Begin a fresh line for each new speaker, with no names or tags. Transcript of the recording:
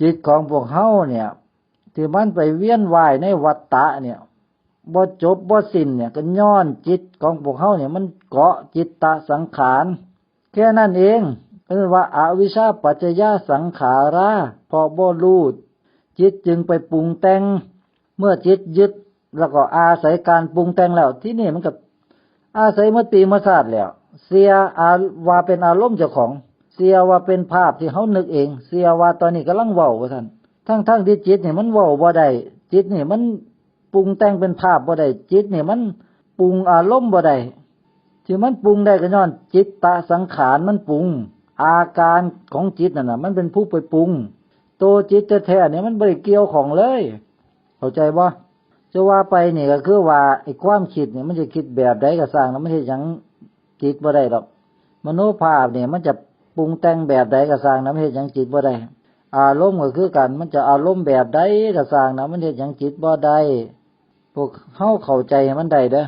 จิตของพวกเฮาเนี่ยที่มันไปเวียนว่ายในวัฏฏะเนี่ยบ่จบบ่สิ้นเนี่ย ก็ย้อนจิตของพวกเฮาเนี่ย มันเกาะจิตตสังขารแค่นั้นเองเรียกว่าอาวิชชาปัจจยาสังขาราพอบ่รู้จิตจึงไปปรุงแต่ง เมื่อจิตยึด แล้วก็อาศัยการปรุงแต่งแล้ว ที่นี่มันก็อาศัยมติมาศาสตร์แล้ว เสียอาว่าเป็นอารมณ์เจ้าของ เสียว่าเป็นภาพที่เขานึกเอง เสียว่าตอนนี้กำลังเว้าว่าท่านทั้งทั้งที่จิตเนี่ยมันเว้าบ่ได้จิตเนี่ยมันปรุงแต่งเป็นภาพบ่ได้จิตเนี่ยมันปรุงอารมณ์บ่ได้ที่มันปรุงได้ก็ย้อน จิตตะสังขารมันปรุง อาการของจิตนั่นน่ะ มันเป็นผู้ไปปรุง ตัวจิตจะแท้เนี่ยมันบ่ได้เกี่ยวของเลย เข้าใจบ่จะว่าไปเนี่ยก็คือว่าไอ้ความคิดเนี่ยมันจะคิดแบบใดก็สร้างแล้วไม่ใช่ยังจิตบ่ได้หรอกมโนภาพเนี่ยมันจะ ปรุงแต่งแบบใดก็สร้างน้ำเหตุยังจิตบ่ได้อารมณ์ก็คือกัน มันจะอารมณ์แบบใดก็สร้างนะมันเฮ็ดหยังจิตบ่ได้พวกเข้าเข้าใจมันได้เด้อ